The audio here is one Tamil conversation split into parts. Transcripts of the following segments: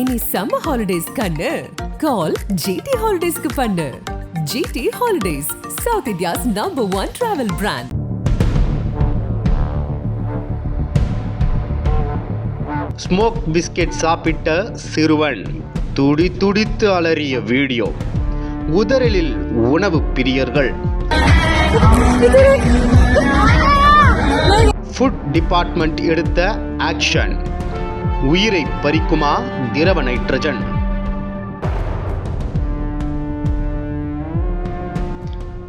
இனி சம்மர் ஹாலிடேஸ் கண்ணு. கால் ஜிடி ஹாலிடேஸ்க்கு பண்ணு. GT holidays south India's number one travel brand smoke biscuit சாப்பிட்ட சிறுவன் துடி துடித்து அலறிய வீடியோ. உதறலில் உணவு பிரியர்கள். ஃபுட் டிபார்ட்மெண்ட் எடுத்த ஆக்ஷன் உயிரை பறிக்குமா திரவ நைட்ரஜன்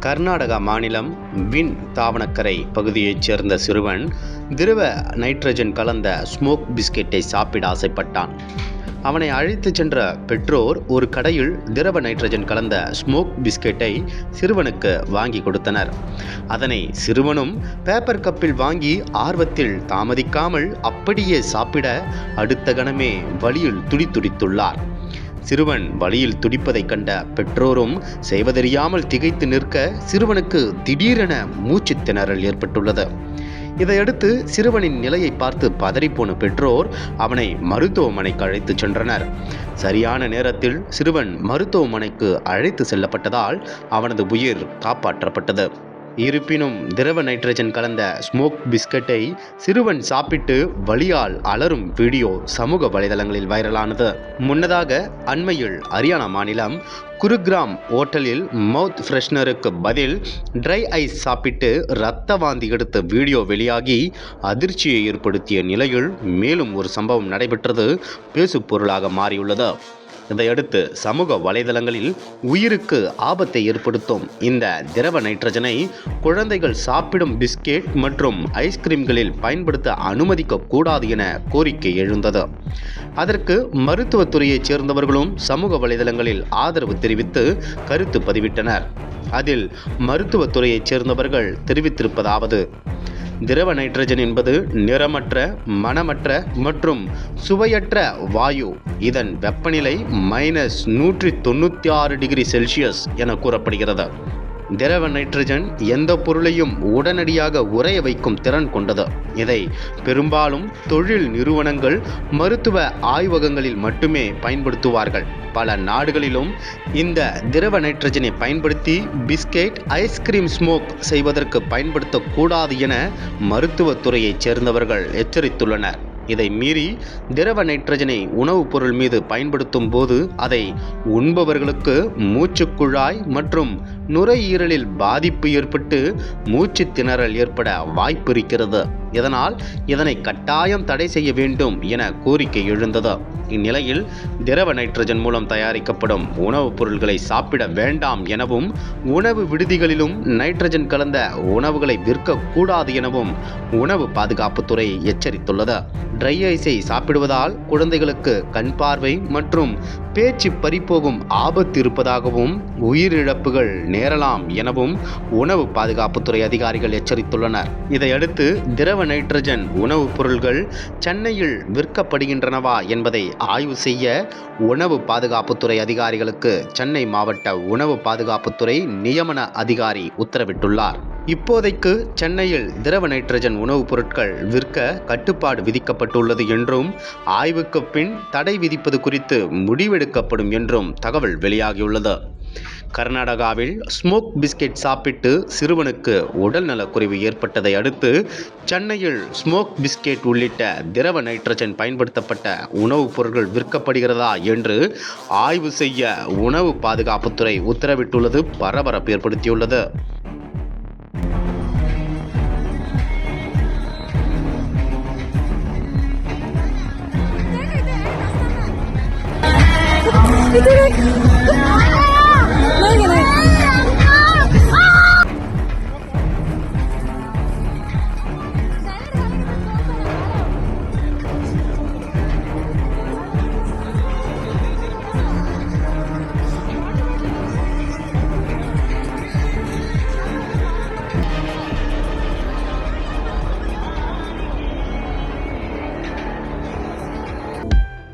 கர்நாடகா மாநிலம் வின் தாவணக்கரை பகுதியைச் சேர்ந்த சிறுவன் திரவ நைட்ரஜன் கலந்த ஸ்மோக் பிஸ்கெட்டை சாப்பிட ஆசைப்பட்டான். அவனை அழைத்துச் சென்ற பெற்றோர் ஒரு கடையில் திரவ நைட்ரஜன் கலந்த ஸ்மோக் பிஸ்கெட்டை சிறுவனுக்கு வாங்கி கொடுத்தனர். அதனை சிறுவனும் பேப்பர் கப்பில் வாங்கி ஆர்வத்தில் தாமதிக்காமல் அப்படியே சாப்பிட அடுத்த கணமே வழியில் துடிதுடித்துள்ளார் சிறுவன் வழியில் துடிப்பதைக் கண்ட பெற்றோரும் செய்வதறியாமல் திகைத்து நிற்க சிறுவனுக்கு திடீரென மூச்சுத் திணறல் ஏற்பட்டுள்ளது. இதையடுத்து சிறுவனின் நிலையை பார்த்து பதறிப்போன பெற்றோர் அவனை மருத்துவமனைக்கு அழைத்துச் சென்றனர். சரியான நேரத்தில் சிறுவன் மருத்துவமனைக்கு அழைத்து செல்லப்பட்டதால் அவனது உயிர் காப்பாற்றப்பட்டது. இருப்பினும் திரவ நைட்ரஜன் கலந்த ஸ்மோக் பிஸ்கட்டை சிறுவன் சாப்பிட்டு வலியால் அலரும் வீடியோ சமூக வலைதளங்களில் வைரலானது. முன்னதாக அண்மையில் ஹரியானா மாநிலம் குருகிராம் ஓட்டலில் மவுத் ஃப்ரெஷ்னருக்கு பதில் ட்ரை ஐஸ் சாப்பிட்டு இரத்த வாந்தி எடுத்த வீடியோ வெளியாகி அதிர்ச்சியை ஏற்படுத்திய நிலையில் மேலும் ஒரு சம்பவம் நடைபெற்றது. பேசுப் பொருளாக மாறியுள்ளது. இதையடுத்து சமூக வலைதளங்களில் உயிருக்கு ஆபத்தை ஏற்படுத்தும். இந்த திரவ நைட்ரஜனை குழந்தைகள் சாப்பிடும் பிஸ்கெட் மற்றும் ஐஸ்கிரீம்களில் பயன்படுத்த அனுமதிக்க கூடாது என கோரிக்கை எழுந்தது. அதற்கு மருத்துவத்துறையைச் சேர்ந்தவர்களும் சமூக வலைதளங்களில் ஆதரவு தெரிவித்து கருத்து பதிவிட்டனர். அதில் மருத்துவத்துறையைச் சேர்ந்தவர்கள் தெரிவித்திருப்பதாவது திரவ நைட்ரஜன் என்பது நிறமற்ற மணமற்ற மற்றும் சுவையற்ற வாயு. இதன் வெப்பநிலை மைனஸ் நூற்றி தொண்ணூற்றி ஆறு டிகிரி செல்சியஸ் என கூறப்படுகிறது. திரவ நைட்ரஜன் எந்த பொருளையும் உடனடியாக உறைய வைக்கும் திறன் கொண்டது. இதை பெரும்பாலும் தொழில் நிறுவனங்கள் மருத்துவ ஆய்வகங்களில் மட்டுமே பயன்படுத்துவார்கள். பல நாடுகளிலும் இந்த திரவ நைட்ரஜனை பயன்படுத்தி பிஸ்கெட் ஐஸ்கிரீம் ஸ்மோக் செய்வதற்கு பயன்படுத்தக்கூடாது என மருத்துவத்துறையைச் சேர்ந்தவர்கள் எச்சரித்துள்ளனர். இதை மீறி திரவ நைட்ரஜனை உணவுப் பொருள் மீது பயன்படுத்தும் போது அதை உண்பவர்களுக்கு மூச்சுக்குழாய் மற்றும் நுரையீரலில் பாதிப்பு ஏற்பட்டு மூச்சு திணறல் ஏற்பட வாய்ப்பு இருக்கிறது. இதனால் இதனை கட்டாயம் தடை செய்ய வேண்டும் என கோரிக்கை எழுந்தது. இந்நிலையில் திரவ நைட்ரஜன் மூலம் தயாரிக்கப்படும் உணவுப் பொருட்களை சாப்பிட வேண்டாம் எனவும் உணவு விடுதிகளிலும் நைட்ரஜன் கலந்த உணவுகளை விற்கக்கூடாது எனவும் உணவு பாதுகாப்புத்துறை எச்சரித்துள்ளது. ட்ரை ஐஸை சாப்பிடுவதால் குழந்தைகளுக்கு கண் பார்வை மற்றும் பேச்சு பறிப்போகும் ஆபத்து இருப்பதாகவும் உயிரிழப்புகள் நேரலாம் எனவும் உணவு பாதுகாப்புத்துறை அதிகாரிகள் எச்சரித்துள்ளனர். இதையடுத்து திரவ நைட்ரஜன் உணவுப் பொருள்கள் சென்னையில் விற்கப்படுகின்றனவா என்பதை ஆய்வு செய்ய உணவு பாதுகாப்புத்துறை அதிகாரிகளுக்கு சென்னை மாவட்ட உணவு பாதுகாப்புத்துறை நியமன அதிகாரி உத்தரவிட்டுள்ளார். இப்போதைக்கு சென்னையில் திரவ நைட்ரஜன் உணவுப் பொருட்கள் விற்க கட்டுப்பாடு விதிக்கப்பட்டுள்ளது என்றும் ஆய்வுக்கு பின் தடை விதிப்பது குறித்து முடிவெடுக்கப்படும் என்றும் தகவல் வெளியாகியுள்ளது. கர்நாடகாவில் ஸ்மோக் பிஸ்கெட் சாப்பிட்டு சிறுவனுக்கு உடல்நலக்குறைவு ஏற்பட்டதை அடுத்து சென்னையில் ஸ்மோக் பிஸ்கெட் உள்ளிட்ட திரவ நைட்ரஜன் பயன்படுத்தப்பட்ட உணவுப் பொருட்கள் விற்கப்படுகிறதா என்று ஆய்வு செய்ய உணவு பாதுகாப்புத்துறை உத்தரவிட்டுள்ளது பரபரப்பு ஏற்படுத்தியுள்ளது. 見てる。